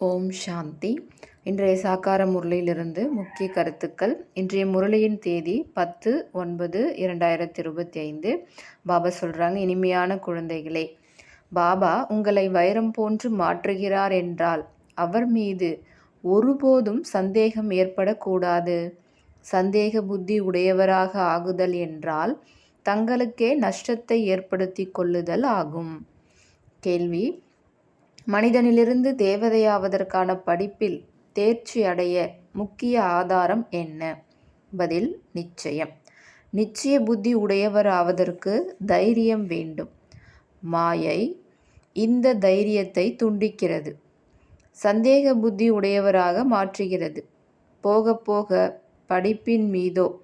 ஓம் சாந்தி. இன்றைய சாக்கார முரளியிலிருந்து முக்கிய கருத்துக்கள். இன்றைய முரளியின் தேதி பத்து ஒன்பது இரண்டாயிரத்தி இருபத்தி ஐந்து பாபா சொல்கிறாங்க இனிமையான குழந்தைகளே பாபா உங்களை வைரம் போன்று மாற்றுகிறார் என்றால் அவர் மீது ஒருபோதும் சந்தேகம் ஏற்படக்கூடாது. சந்தேக புத்தி உடையவராக ஆகுதல் என்றால் தங்களுக்கே நஷ்டத்தை ஏற்படுத்தி கொள்ளுதல் ஆகும். கேள்வி மனிதனிலிருந்து தேவதையாவதற்கான படிப்பில் தேர்ச்சி அடைய முக்கிய ஆதாரம் என்ன? பதில் நிச்சயம். நிச்சய புத்தி உடையவர் ஆவதற்கு தைரியம் வேண்டும். மாயை இந்த தைரியத்தை துண்டிக்கிறது. சந்தேக புத்தி உடையவராக மாற்றுகிறது. போக போக படிப்பின் மீதோ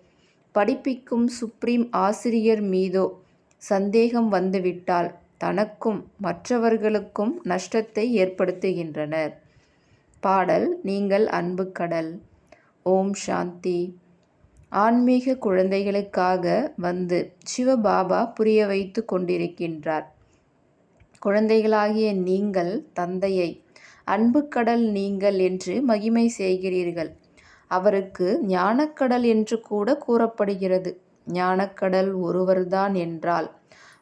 படிப்பிக்கும் சுப்ரீம் ஆசிரியர் மீதோ சந்தேகம் வந்துவிட்டால் தனக்கும் மற்றவர்களுக்கும் நஷ்டத்தை ஏற்படுத்துகின்றனர். பாடல் நீங்கள் அன்பு கடல். ஓம் சாந்தி. ஆன்மீக குழந்தைகளுக்காக வந்து சிவபாபா புரிய வைத்து கொண்டிருக்கின்றார். குழந்தைகளாகிய நீங்கள் தந்தையை அன்பு கடல் நீங்கள் என்று மகிமை செய்கிறீர்கள். அவருக்கு ஞானக்கடல் என்று கூட கூறப்படுகிறது. ஞானக்கடல் ஒருவர்தான் என்றால்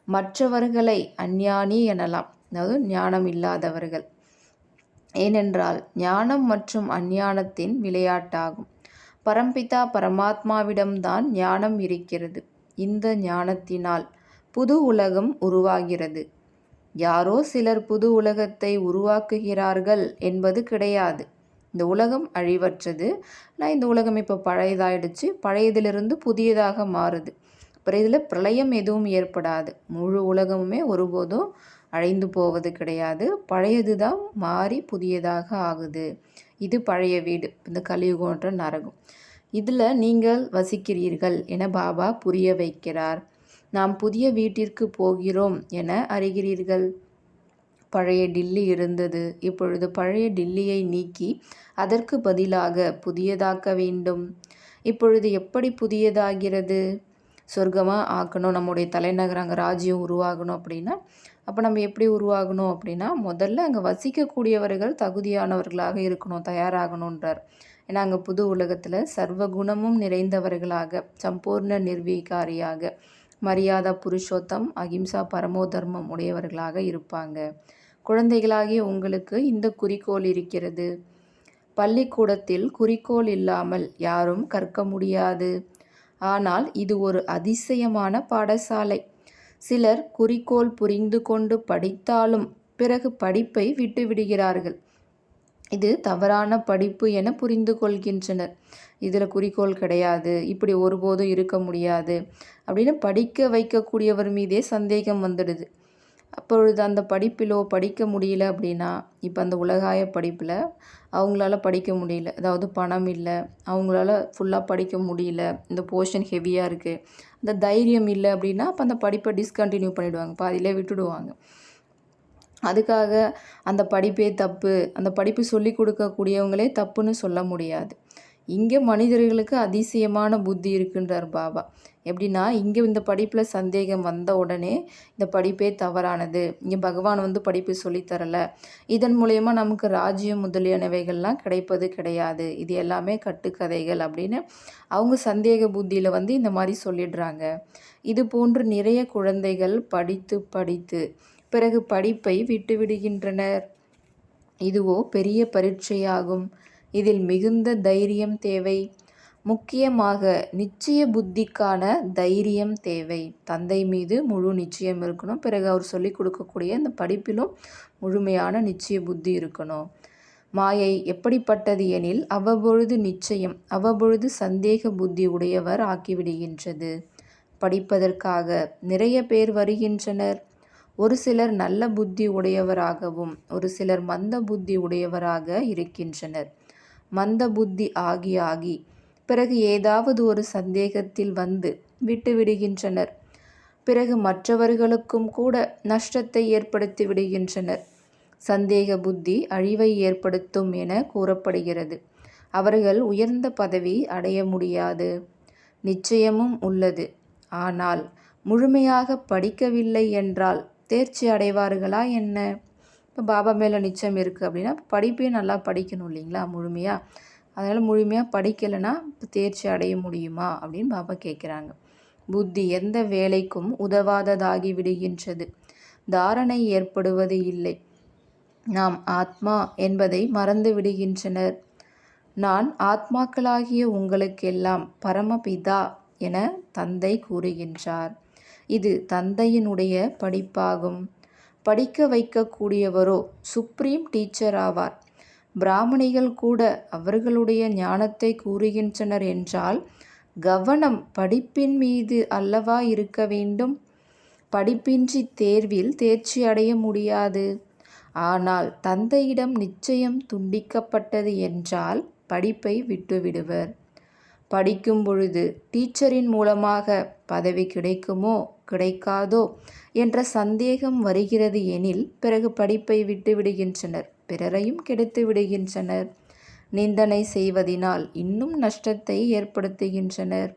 மற்றவர்களை அஞ்ஞானி எனலாம். அதாவது ஞானம் இல்லாதவர்கள். ஏனென்றால் ஞானம் மற்றும் அஞ்ஞானத்தின் விளையாட்டாகும். பரம்பிதா பரமாத்மாவிடம்தான் ஞானம் இருக்கிறது. இந்த ஞானத்தினால் புது உலகம் உருவாகிறது. யாரோ சிலர் புது உலகத்தை உருவாக்குகிறார்கள் என்பது கிடையாது. இந்த உலகம் அழிவற்றது. நான் இந்த உலகம் இப்போ பழையதாயிடுச்சு. பழையதிலிருந்து புதியதாக மாறுது. அப்புறம் இதில் பிரளயம் எதுவும் ஏற்படாது. முழு உலகமுமே ஒருபோதும் அழைந்து போவது கிடையாது. பழையது தான் மாறி புதியதாக ஆகுது. இது பழைய வீடு. இந்த கலியுகன்ற நரகம். இதில் நீங்கள் வசிக்கிறீர்கள் என பாபா புரிய வைக்கிறார். நாம் புதிய வீட்டிற்கு போகிறோம் என அறிகிறீர்கள். பழைய டில்லி இருந்தது. இப்பொழுது பழைய டில்லியை நீக்கி அதற்கு பதிலாக புதியதாக்க வேண்டும். இப்பொழுது எப்படி புதியதாகிறது? சொர்க்கமாக ஆக்கணும் நம்முடைய தலைநகர் அங்கே ராஜ்யம் உருவாகணும் அப்படின்னா அப்போ நம்ம எப்படி உருவாகணும் அப்படின்னா முதல்ல அங்கே வசிக்கக்கூடியவர்கள் தகுதியானவர்களாக இருக்கணும் தயாராகணுன்றார் ஏன்னா அங்கே புது உலகத்தில் சர்வ குணமும் நிறைந்தவர்களாக சம்பூர்ண நிர்வீகாரியாக மரியாதா புருஷோத்தம் அகிம்சா பரமோ தர்மம் உடையவர்களாக இருப்பாங்க. குழந்தைகளாகிய உங்களுக்கு இந்த குறிக்கோள் இருக்கிறது. பள்ளிக்கூடத்தில் குறிக்கோள் இல்லாமல் யாரும் கற்க முடியாது. ஆனால் இது ஒரு அதிசயமான பாடசாலை. சிலர் குறிக்கோள் புரிந்து கொண்டு படித்தாலும் பிறகு படிப்பை விட்டுவிடுகிறார்கள் இது தவறான படிப்பு என புரிந்து கொள்கின்றனர். இதில் குறிக்கோள் கிடையாது. இப்படி ஒருபோதும் இருக்க முடியாது அப்படின்னு படிக்க வைக்கக்கூடியவர் மீதே சந்தேகம் வந்துடுது. அப்பொழுது அந்த படிப்பிலோ படிக்க முடியல அப்படின்னா இப்போ அந்த உலகாய படிப்பில் அவங்களால படிக்க முடியல. அதாவது பணம் இல்லை. அவங்களால ஃபுல்லாக படிக்க முடியல. இந்த போர்ஷன் ஹெவியாக இருக்குது அந்த தைரியம் இல்லை அப்படின்னா அப்போ அந்த படிப்பை டிஸ்கண்டினியூ பண்ணிவிடுவாங்க பாதியிலே விட்டுடுவாங்க. அதுக்காக அந்த படிப்பே தப்பு. அந்த படிப்பு சொல்லி கொடுக்கக்கூடியவங்களே தப்புன்னு சொல்ல முடியாது. இங்கே மனிதர்களுக்கு அதிசயமான புத்தி இருக்குன்றார் பாபா. எப்படின்னா இங்கே இந்த படிப்பில் சந்தேகம் வந்த உடனே இந்த படிப்பே தவறானது. இங்கே பகவான் வந்து படிப்பு சொல்லித்தரலை இதன் மூலயமா நமக்கு ராஜ்யம் முதலியனவைகள்லாம் கிடைப்பது கிடையாது. இது எல்லாமே கட்டுக்கதைகள் அப்படின்னு அவங்க சந்தேக புத்தியில் வந்து இந்த மாதிரி சொல்லிடுறாங்க. இது போன்று நிறைய குழந்தைகள் படித்து படித்து பிறகு படிப்பை விட்டு விடுகின்றனர். இதுவோ பெரிய பரீட்சையாகும். இதில் மிகுந்த தைரியம் தேவை. முக்கியமாக நிச்சய புத்திக்கான தைரியம் தேவை. தந்தை மீது முழு நிச்சயம் இருக்கணும். பிறகு அவர் சொல்லி கொடுக்கக்கூடிய அந்த படிப்பிலும் முழுமையான நிச்சய புத்தி இருக்கணும். மாயை எப்படிப்பட்டது எனில் அவ்வப்பொழுது நிச்சயம் அவ்வப்பொழுது சந்தேக புத்தி உடையவர் ஆக்கிவிடுகின்றது. படிப்பதற்காக நிறைய பேர் வருகின்றனர். ஒரு சிலர் நல்ல புத்தி உடையவராகவும் ஒரு சிலர் மந்த புத்தி உடையவராக இருக்கின்றனர். மந்த புத்தி ஆகி ஆகி பிறகு ஏதாவது ஒரு சந்தேகத்தில் வந்து விட்டு விடுகின்றனர். பிறகு மற்றவர்களுக்கும் கூட நஷ்டத்தை ஏற்படுத்தி விடுகின்றனர். சந்தேக புத்தி அழிவை ஏற்படுத்தும் என கூறப்படுகிறது. அவர்கள் உயர்ந்த பதவி அடைய முடியாது. நிச்சயமும் உள்ளது. ஆனால் முழுமையாக படிக்கவில்லை என்றால் தேர்ச்சி அடைவார்களா என்ன? இப்போ பாபா மேலே நிச்சயம் இருக்குது அப்படின்னா படிப்பையும் நல்லா படிக்கணும் இல்லைங்களா? முழுமையாக அதனால் முழுமையாக படிக்கலைன்னா இப்போ தேர்ச்சி அடைய முடியுமா அப்படின்னு பாபா கேட்குறாங்க புத்தி எந்த வேலைக்கும் உதவாததாகி விடுகின்றது. தாரணை ஏற்படுவது இல்லை. நாம் ஆத்மா என்பதை மறந்து விடுகின்றனர். நான் ஆத்மாக்களாகிய உங்களுக்கெல்லாம் பரமபிதா என தந்தை கூறுகின்றார். இது தந்தையினுடைய படிப்பாகும். படிக்க வைக்கக்கூடியவரோ சுப்ரீம் டீச்சர் ஆவார். பிராமணிகள் கூட அவர்களுடைய ஞானத்தை கூறுகின்றனர் என்றால் கவனம் படிப்பின் மீது அல்லவா இருக்க வேண்டும்? படிப்பின்றி தேர்வில் தேர்ச்சி அடைய முடியாது. ஆனால் தந்தையிடம் நிச்சயம் துண்டிக்கப்பட்டது என்றால் படிப்பை விட்டுவிடுவர். படிக்கும் பொழுது டீச்சரின் மூலமாக பதவி கிடைக்குமோ கிடைக்காதோ என்ற சந்தேகம் வருகிறது எனில் பிறகு படிப்பை விட்டு விடுகின்றனர் பிறரையும் கெடுத்து விடுகின்றனர். நிந்தனை செய்வதினால் இன்னும் நஷ்டத்தை ஏற்படுத்துகின்றனர்.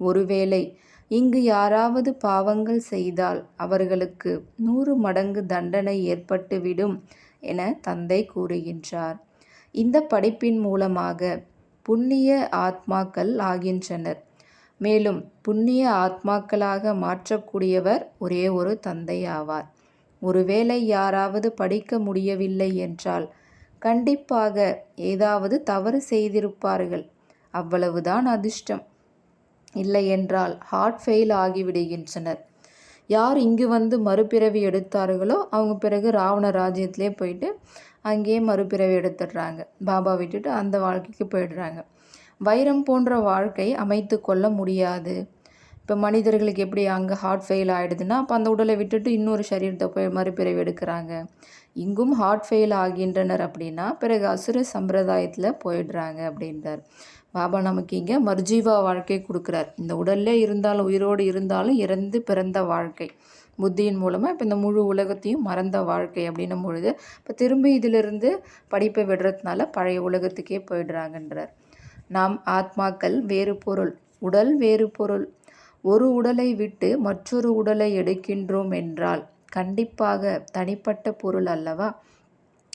ஒருவேளை இங்கு யாராவது பாவங்கள் செய்தால் அவர்களுக்கு நூறு மடங்கு தண்டனை ஏற்பட்டுவிடும் என தந்தை கூறுகின்றார். இந்த படிப்பின் மூலமாக புண்ணிய ஆத்மாக்கள் ஆகின்றனர். மேலும் புண்ணிய ஆத்மாக்களாக மாற்றக்கூடியவர் ஒரே ஒரு தந்தை ஆவார். ஒருவேளை யாராவது படிக்க முடியவில்லை என்றால் கண்டிப்பாக ஏதாவது தவறு செய்திருப்பார்கள். அவ்வளவுதான் அதிர்ஷ்டம். இல்லை என்றால் ஹார்ட் ஃபெயில் ஆகிவிடுகின்றனர். யார் இங்கு வந்து மறுபிறவி எடுத்தார்களோ அவங்க பிறகு ராவண ராஜ்யத்திலே போயிட்டு அங்கேயே மறுபிறவி எடுத்துடுறாங்க. பாபா விட்டுட்டு அந்த வாழ்க்கைக்கு போயிடுறாங்க. வைரம் போன்ற வாழ்க்கை அமைத்து கொள்ள முடியாது. இப்போ மனிதர்களுக்கு எப்படி அங்கே ஹார்ட் ஃபெயில் ஆகிடுதுன்னா அப்போ அந்த உடலை விட்டுட்டு இன்னொரு சரீரத்தை போய் மறுபிறவி எடுக்கிறாங்க. இங்கும் ஹார்ட் ஃபெயில் ஆகின்றனர் அப்படின்னா பிறகு அசுர சம்பிரதாயத்தில் போயிடுறாங்க அப்படின்றார். பாபா நமக்கு இங்கே மர்ஜீவா வாழ்க்கை கொடுக்குறார். இந்த உடல்லே இருந்தாலும் உயிரோடு இருந்தாலும் இறந்து பிறந்த வாழ்க்கை. புத்தியின் மூலமாக இப்போ இந்த முழு உலகத்தையும் மறந்த வாழ்க்கை அப்படின்னும் பொழுது இப்போ திரும்பி இதிலிருந்து படிப்பை விடுறதுனால பழைய உலகத்துக்கே போயிடுறாங்கன்றார். நாம் ஆத்மாக்கள் வேறு பொருள் உடல் வேறு பொருள் ஒரு உடலை விட்டு மற்றொரு உடலை எடுக்கின்றோம் என்றால் கண்டிப்பாக தனிப்பட்ட பொருள் அல்லவா?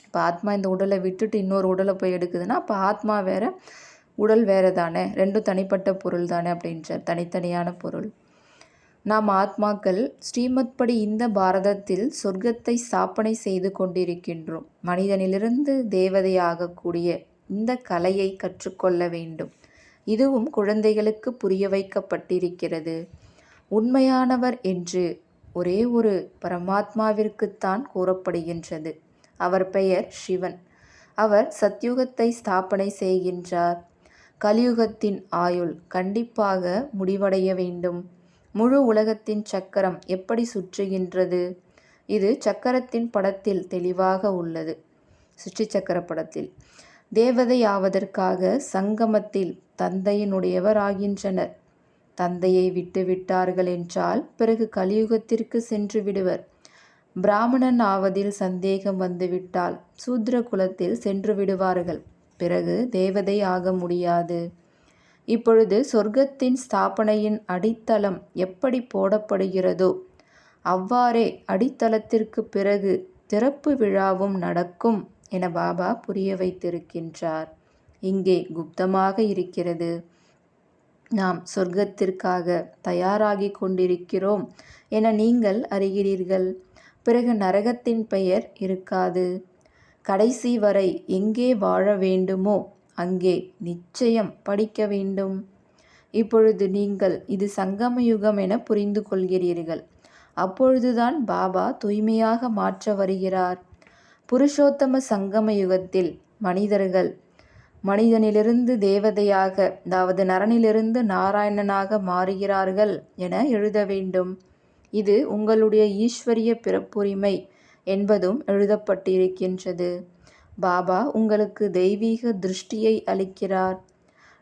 இப்போ ஆத்மா இந்த உடலை விட்டுட்டு இன்னொரு உடலை போய் எடுக்குதுன்னா அப்போ ஆத்மா வேற உடல் வேறு தானே ரெண்டும் தனிப்பட்ட பொருள் தானே அப்படின்ற தனித்தனியான பொருள். நாம் ஆத்மாக்கள் ஸ்ரீமத் படி இந்த பாரதத்தில் சொர்க்கத்தை ஸ்தாபனை செய்து கொண்டிருக்கின்றோம். மனிதனிலிருந்து தேவதையாகக்கூடிய இந்த கலையை கற்றுக்கொள்ள வேண்டும். இதுவும் குழந்தைகளுக்கு புரிய வைக்கப்பட்டிருக்கிறது. உண்மையானவர் என்று ஒரே ஒரு பரமாத்மாவிற்குத்தான் கூறப்படுகின்றது. அவர் பெயர் சிவன். அவர் சத்யுகத்தை ஸ்தாபனை செய்கின்றார். கலியுகத்தின் ஆயுள் கண்டிப்பாக முடிவடைய வேண்டும். முழு உலகத்தின் சக்கரம் எப்படி சுற்றுகின்றது? இது சக்கரத்தின் படத்தில் தெளிவாக உள்ளது. சுற்றி சக்கர படத்தில். தேவதை ஆவதற்காக சங்கமத்தில் தந்தையினுடையவர் ஆகின்றனர் தந்தையை விட்டு விட்டார்கள் என்றால் பிறகு கலியுகத்திற்கு சென்று விடுவர். பிராமணன் ஆவதில் சந்தேகம் வந்துவிட்டால் சூத்ர குலத்தில் சென்று விடுவார்கள். பிறகு தேவதை ஆக முடியாது. இப்பொழுது சொர்க்கத்தின் ஸ்தாபனையின் அடித்தளம் எப்படி போடப்படுகிறதோ அவ்வாறே அடித்தளத்திற்கு பிறகு திறப்பு விழாவும் நடக்கும் என பாபா புரிய வைத்திருக்கின்றார். இங்கே குப்தமாக இருக்கிறது. நாம் சொர்க்கத்திற்காக தயாராகி கொண்டிருக்கிறோம் என நீங்கள் அறிகிறீர்கள். பிறகு நரகத்தின் பெயர் இருக்காது. கடைசி வரை எங்கே வாழ வேண்டுமோ அங்கே நிச்சயம் படிக்க வேண்டும். இப்பொழுது நீங்கள் இது சங்கம யுகம் என புரிந்து கொள்கிறீர்கள். அப்பொழுதுதான் பாபா தூய்மையாக மாற்ற வருகிறார். புருஷோத்தம சங்கம யுகத்தில் மனிதர்கள் மனிதனிலிருந்து தேவதையாக அதாவது நரனிலிருந்து நாராயணனாக மாறுகிறார்கள் என எழுத வேண்டும். இது உங்களுடைய ஈஸ்வரிய பிறப்புரிமை என்பதும் எழுதப்பட்டிருக்கின்றது. பாபா உங்களுக்கு தெய்வீக திருஷ்டியை அளிக்கிறார்.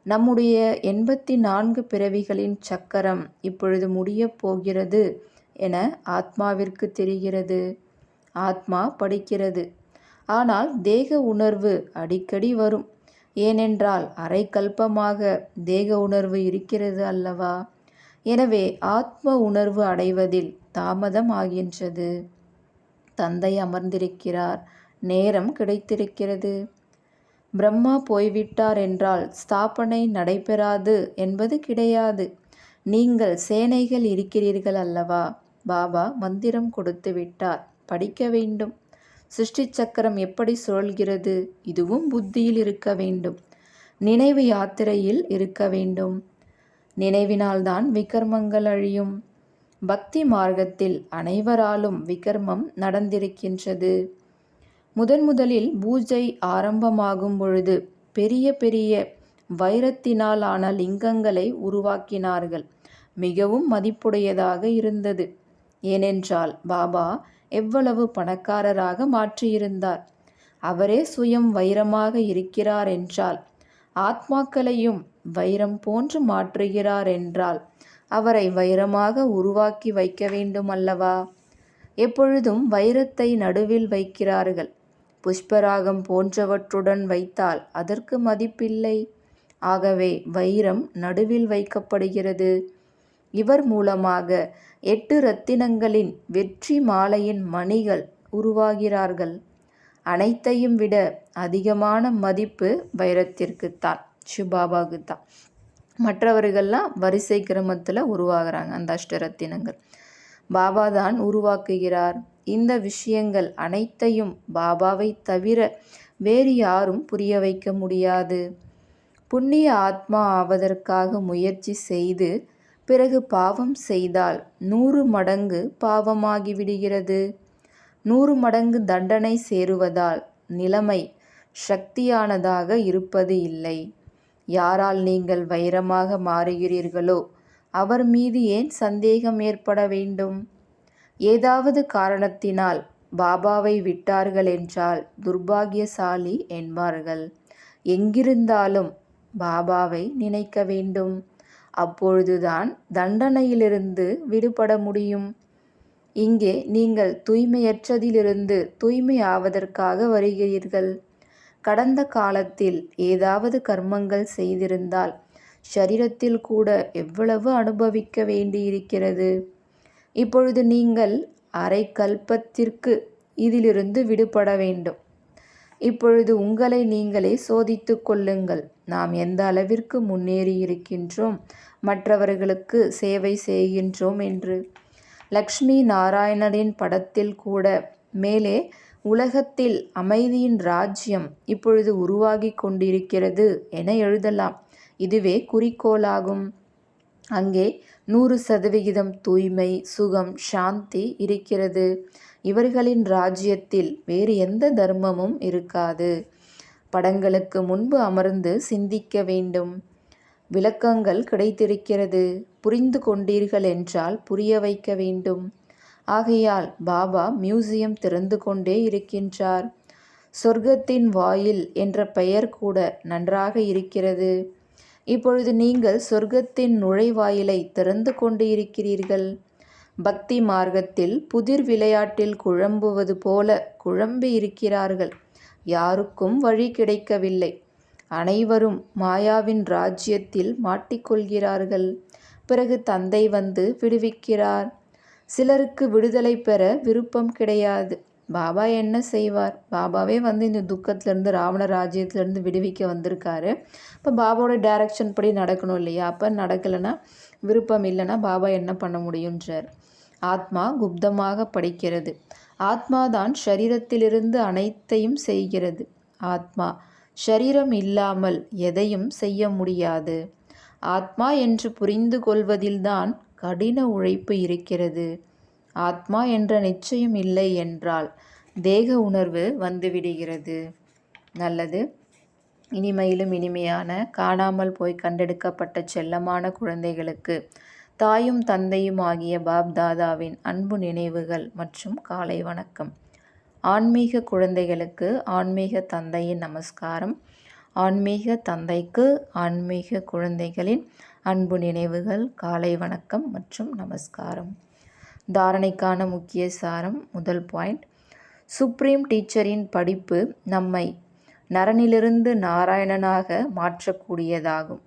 நம்முடைய எண்பத்தி நான்கு பிறவிகளின் சக்கரம் இப்பொழுது முடியப் போகிறது என ஆத்மாவிற்கு தெரிகிறது. ஆத்மா படிக்கிறது. ஆனால் தேக உணர்வு அடிக்கடி வரும். ஏனென்றால் அரை கல்பமாக தேக உணர்வு இருக்கிறது அல்லவா? எனவே ஆத்ம உணர்வு அடைவதில் தாமதம் ஆகின்றது. தந்தை அமர்ந்திருக்கிறார். நேரம் கிடைத்திருக்கிறது. பிரம்மா போய்விட்டார் என்றால் ஸ்தாபனை நடைபெறாது என்பது கிடையாது. நீங்கள் சேனைகள் இருக்கிறீர்கள் அல்லவா? பாபா மந்திரம் கொடுத்து விட்டார். படிக்க வேண்டும். சிருஷ்டி சக்கரம் எப்படி சுழல்கிறது? இதுவும் புத்தியில் இருக்க வேண்டும். நினைவு யாத்திரையில் இருக்க வேண்டும். நினைவினால்தான் விகர்மங்கள் அழியும். பக்தி மார்க்கத்தில் அனைவராலும் விகர்மம் நடந்திருக்கின்றது. முதன் முதலில் பூஜை ஆரம்பமாகும் பொழுது பெரிய பெரிய வைரத்தினாலான லிங்கங்களை உருவாக்கினார்கள். மிகவும் மதிப்புடையதாக இருந்தது. ஏனென்றால் பாபா எவ்வளவு பணக்காரராக மாற்றியிருந்தார். அவரே சுயம் வைரமாக இருக்கிறார் என்றால் ஆத்மாக்களையும் வைரம் போன்று மாற்றுகிறார் என்றால் அவரை வைரமாக உருவாக்கி வைக்க வேண்டும் அல்லவா எப்பொழுதும் வைரத்தை நடுவில் வைக்கிறார்கள். புஷ்பராகம் போன்றவற்றுடன் வைத்தால் அதற்கு மதிப்பில்லை. ஆகவே வைரம் நடுவில் வைக்கப்படுகிறது. இவர் மூலமாக எட்டு ரத்தினங்களின் வெற்றி மாலையின் மணிகள் உருவாகிறார்கள். அனைத்தையும் விட அதிகமான மதிப்பு வைரத்திற்குத்தான் சிவபாபாவுக்கு தான். மற்றவர்கள்லாம் வரிசை கிரமத்தில் உருவாகிறாங்க அந்த அஷ்டரத்தினங்கள். பாபா தான் உருவாக்குகிறார். இந்த விஷயங்கள் அனைத்தையும் பாபாவை தவிர வேறு யாரும் புரிய வைக்க முடியாது. புண்ணிய ஆத்மா ஆவதற்காக முயற்சி செய்து பிறகு பாவம் செய்தால் நூறு மடங்கு பாவமாகிவிடுகிறது. நூறு மடங்கு தண்டனை சேருவதால் நிலைமை சக்தியானதாக இருப்பது இல்லை. யாரால் நீங்கள் வைரமாக மாறுகிறீர்களோ அவர் மீது ஏன் சந்தேகம் ஏற்பட வேண்டும்? ஏதாவது காரணத்தினால் பாபாவை விட்டார்கள் என்றால் துர்பாகியசாலி என்பார்கள். எங்கிருந்தாலும் பாபாவை நினைக்க வேண்டும். அப்பொழுதுதான் தண்டனையிலிருந்து விடுபட முடியும். இங்கே நீங்கள் தூய்மையற்றதிலிருந்து தூய்மையாவதற்காக வருகிறீர்கள். கடந்த காலத்தில் ஏதாவது கர்மங்கள் செய்திருந்தால் ஷரீரத்தில் கூட எவ்வளவு அனுபவிக்க வேண்டியிருக்கிறது? இப்பொழுது நீங்கள் அரை கல்பத்திற்கு இதிலிருந்து விடுபட வேண்டும். இப்பொழுது உங்களை நீங்களே சோதித்து கொள்ளுங்கள். நாம் எந்த அளவிற்கு முன்னேறி இருக்கின்றோம் மற்றவர்களுக்கு சேவை செய்கின்றோம் என்று. லக்ஷ்மி நாராயணனின் படத்தில் கூட மேலே உலகத்தில் அமைதியின் ராஜ்யம் இப்பொழுது உருவாகி கொண்டிருக்கிறது என எழுதலாம். இதுவே குறிக்கோளாகும். அங்கே நூறு சதவிகிதம் தூய்மை சுகம் சாந்தி இருக்கிறது. இவர்களின் ராஜ்யத்தில் வேறு எந்த தர்மமும் இருக்காது. படங்களுக்கு முன்பு அமர்ந்து சிந்திக்க வேண்டும். விளக்கங்கள் கிடைத்திருக்கிறது. புரிந்து கொண்டீர்கள் என்றால் புரிய வைக்க வேண்டும். ஆகையால் பாபா மியூசியம் திறந்து கொண்டே இருக்கின்றார். சொர்க்கத்தின் வாயில் என்ற பெயர் கூட நன்றாக இருக்கிறது. இப்பொழுது நீங்கள் சொர்க்கத்தின் நுழைவாயிலை திறந்து கொண்டு இருக்கிறீர்கள் பக்தி மார்க்கத்தில் புதிர் விளையாட்டில் குழம்புவது போல குழம்பி இருக்கிறார்கள். யாருக்கும் வழி கிடைக்கவில்லை. அனைவரும் மாயாவின் ராஜ்யத்தில் மாட்டிக்கொள்கிறார்கள். பிறகு தந்தை வந்து விடுவிக்கிறார். சிலருக்கு விடுதலை பெற விருப்பம் கிடையாது. பாபா என்ன செய்வார்? பாபாவே வந்து இந்த துக்கத்துலேருந்து ராவண ராஜ்யத்துலேருந்து விடுவிக்க வந்திருக்காரு. இப்போ பாபாவோட டைரக்ஷன் படி நடக்கணும் இல்லையா? அப்போ நடக்கலைன்னா விருப்பம் இல்லைன்னா பாபா என்ன பண்ண முடியுன்றார் ஆத்மா குப்தமாக படிக்கிறது. ஆத்மா தான் ஷரீரத்திலிருந்து அனைத்தையும் செய்கிறது. ஆத்மா ஷரீரம் இல்லாமல் எதையும் செய்ய முடியாது. ஆத்மா என்று புரிந்து கொள்வதில்தான் கடின உழைப்பு இருக்கிறது. ஆத்மா என்ற நிச்சயம் இல்லை என்றால் தேக உணர்வு வந்துவிடுகிறது. நல்லது. இனிமையிலும் இனிமையான காணாமல் போய் கண்டெடுக்கப்பட்ட செல்லமான குழந்தைகளுக்கு தாயும் தந்தையும் ஆகிய பாப் தாதாவின் அன்பு நினைவுகள் மற்றும் காலை வணக்கம். ஆன்மீக குழந்தைகளுக்கு ஆன்மீக தந்தையின் நமஸ்காரம். ஆன்மீக தந்தைக்கு ஆன்மீக குழந்தைகளின் அன்பு நினைவுகள் காலை வணக்கம் மற்றும் நமஸ்காரம். தாரணைக்கான முக்கிய சாரம் முதல் பாயிண்ட் சுப்ரீம் டீச்சரின் படிப்பு நம்மை நரனிலிருந்து நாராயணனாக மாற்றக்கூடியதாகும்.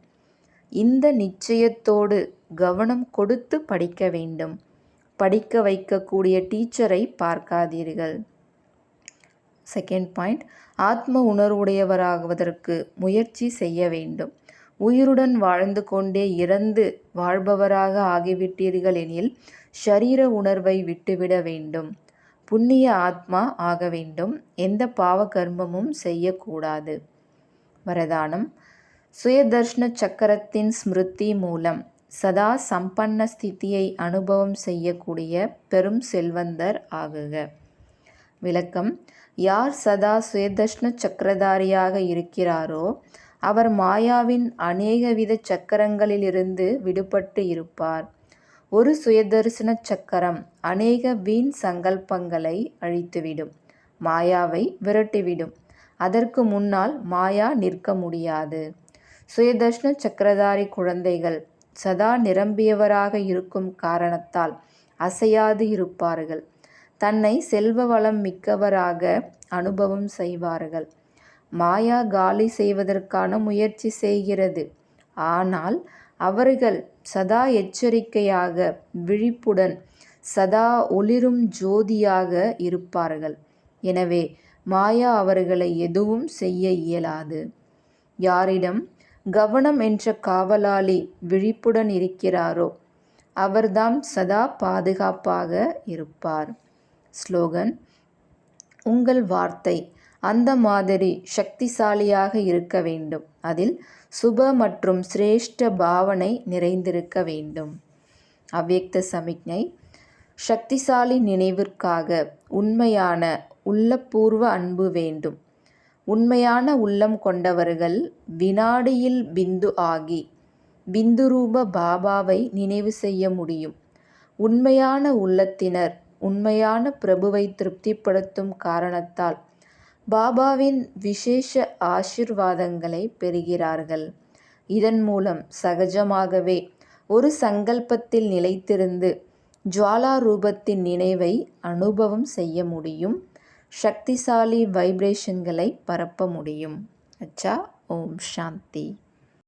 இந்த நிச்சயத்தோடு கவனம் கொடுத்து படிக்க வேண்டும். படிக்க வைக்கக்கூடிய டீச்சரை பார்க்காதீர்கள். செகண்ட் பாயிண்ட் ஆத்ம உணர்வுடையவராகுவதற்கு முயற்சி செய்ய வேண்டும். உயிருடன் வாழ்ந்து கொண்டே இறந்து வாழ்பவராக ஆகிவிட்டீர்கள் எனில் ஷரீர உணர்வை விட்டுவிட வேண்டும். புண்ணிய ஆத்மா ஆக வேண்டும். எந்த பாவ கர்மமும் செய்யக்கூடாது. வரதானம். சுயதர்ஷ்ண சக்கரத்தின் ஸ்மிருதி மூலம் சதா சம்பன்ன ஸ்திதியை அனுபவம் செய்யக்கூடிய பெரும் செல்வந்தர் ஆகுக. விளக்கம். யார் சதா சுயதர்ஷ்ண சக்கரதாரியாக இருக்கிறாரோ அவர் மாயாவின் அநேகவித சக்கரங்களிலிருந்து விடுபட்டு இருப்பார். ஒரு சுயதரிசன சக்கரம் அநேக வீண் சங்கல்பங்களை அழித்துவிடும். மாயாவை விரட்டிவிடும். அதற்கு முன்னால் மாயா நிற்க முடியாது. சுயதர்ஷன சக்கரதாரி குழந்தைகள் சதா நிரம்பியவராக இருக்கும் காரணத்தால் அசையாது இருப்பார்கள். தன்னை செல்வ வளம் மிக்கவராக அனுபவம் செய்வார்கள். மாயா காலி செய்வதற்கான முயற்சி செய்கிறது. ஆனால் அவர்கள் சதா எச்சரிக்கையாக விழிப்புடன் சதா ஒளிரும் ஜோதியாக இருப்பார்கள். எனவே மாயா அவர்களை எதுவும் செய்ய இயலாது. யாரிடம் கவனம் என்ற காவலாளி விழிப்புடன் இருக்கிறாரோ அவர்தாம் சதா பாதுகாப்பாக இருப்பார். ஸ்லோகன் உங்கள் வார்த்தை அந்த மாதிரி சக்திசாலியாக இருக்க வேண்டும். அதில் சுப மற்றும் சிரேஷ்ட பாவனை நிறைந்திருக்க வேண்டும். அவ்யக்த சமிக்ஞை சக்திசாலி நினைவிற்காக உண்மையான உள்ளபூர்வ அன்பு வேண்டும். உண்மையான உள்ளம் கொண்டவர்கள் வினாடியில் பிந்து ஆகி பிந்து ரூப பாபாவை நினைவு செய்ய முடியும். உண்மையான உள்ளத்தினர் உண்மையான பிரபுவை திருப்திப்படுத்தும் காரணத்தால் பாபாவின் விசேஷ ஆசிர்வாதங்களை பெறுகிறார்கள். இதன் மூலம் சகஜமாகவே ஒரு சங்கல்பத்தில் நிலைத்திருந்து ஜுவாலா ரூபத்தின் நினைவை அனுபவம் செய்ய முடியும். சக்திசாலி வைப்ரேஷன்களை பரப்ப முடியும். அச்சா ஓம் சாந்தி.